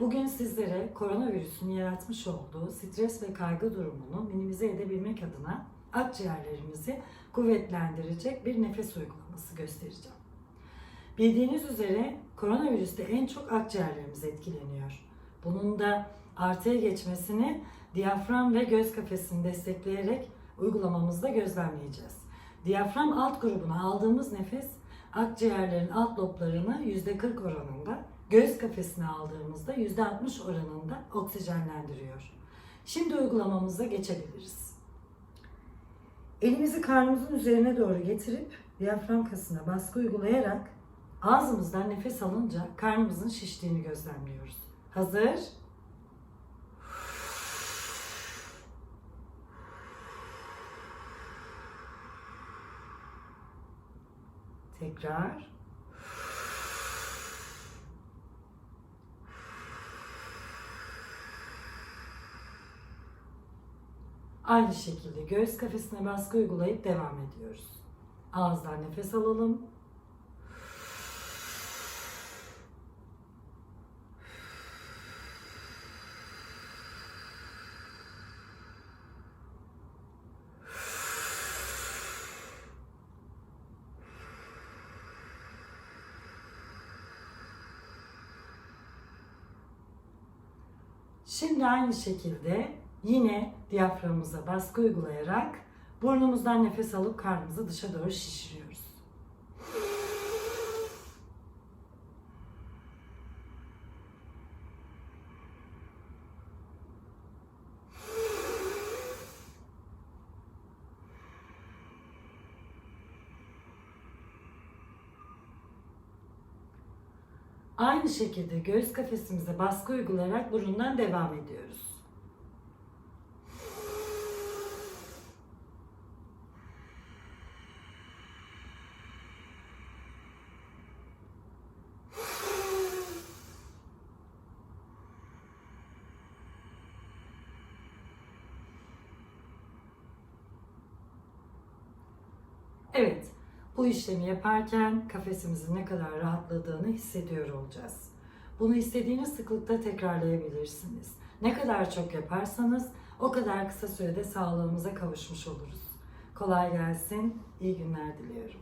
Bugün sizlere koronavirüsün yaratmış olduğu stres ve kaygı durumunu minimize edebilmek adına akciğerlerimizi kuvvetlendirecek bir nefes uygulaması göstereceğim. Bildiğiniz üzere koronavirüste en çok akciğerlerimiz etkileniyor. Bunun da artıya geçmesini diyafram ve göz kafesini destekleyerek uygulamamızda gözlemleyeceğiz. Diyafram alt grubuna aldığımız nefes akciğerlerin alt loblarını %40 oranında, göz kafesine aldığımızda %60 oranında oksijenlendiriyor. Şimdi uygulamamıza geçebiliriz. Elimizi karnımızın üzerine doğru getirip diyafram kasına baskı uygulayarak ağzımızdan nefes alınca karnımızın şiştiğini gözlemliyoruz. Hazır? Tekrar. Aynı şekilde göğüs kafesine baskı uygulayıp devam ediyoruz. Ağızdan nefes alalım. Şimdi aynı şekilde yine diyaframımıza baskı uygulayarak burnumuzdan nefes alıp karnımızı dışa doğru şişiriyoruz. Aynı şekilde göğüs kafesimize baskı uygulayarak burundan devam ediyoruz. Evet, bu işlemi yaparken kafesimizin ne kadar rahatladığını hissediyor olacağız. Bunu istediğiniz sıklıkta tekrarlayabilirsiniz. Ne kadar çok yaparsanız o kadar kısa sürede sağlığımıza kavuşmuş oluruz. Kolay gelsin, iyi günler diliyorum.